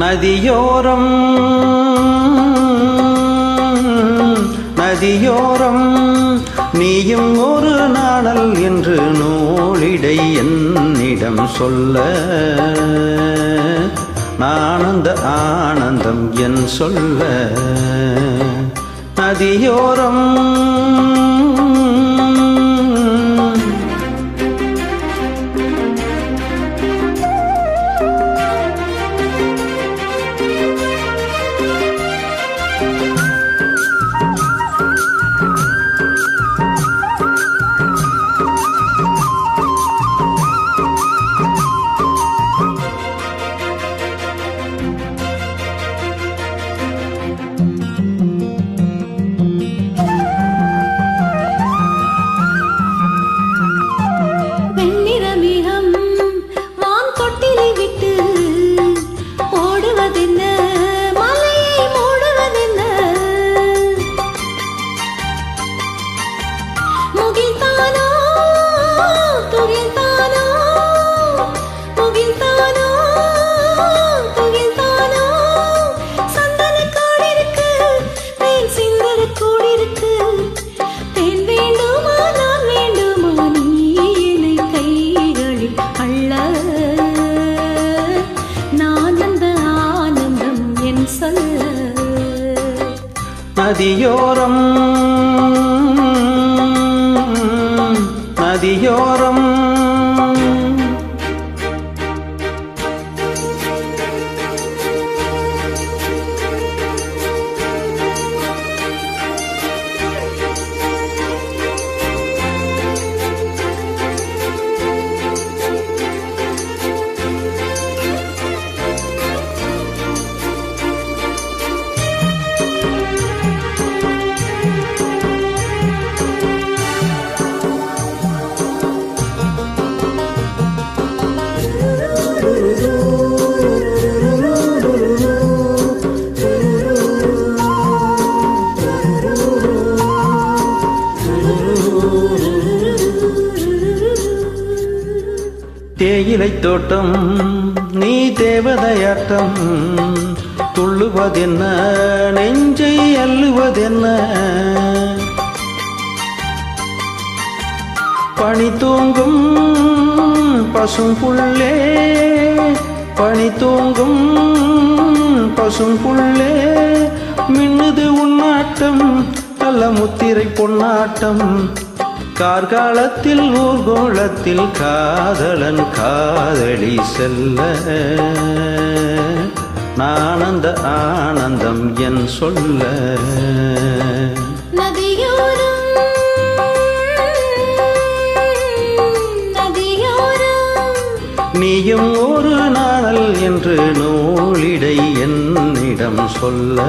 நதியோரம். நதியோரம் நீயும் ஒரு நாடல் என்று நூலிடை என்னிடம் சொல்ல. ஆனந்த ஆனந்தம் என் சொல்ல. நதியோரம் நதியோரம் நதியோரம் தேயிலை தோட்டம் நீ தேவதையாட்டம். துள்ளுவதென்ன நெஞ்சை அள்ளுவதென்ன? பணி தூங்கும் பசும் புள்ளே பணி தூங்கும் பசும் புள்ளே மின்னுது உன்னாட்டம் நல்ல முத்திரை பொன்னாட்டம். கார்காலத்தில் ஊர்கோளத்தில் காதலன் காதலி செல்ல. நானந்த ஆனந்தம் என் சொல்ல. நீயும் ஒரு நாள் என்று நூலிடை என்னிடம் சொல்ல.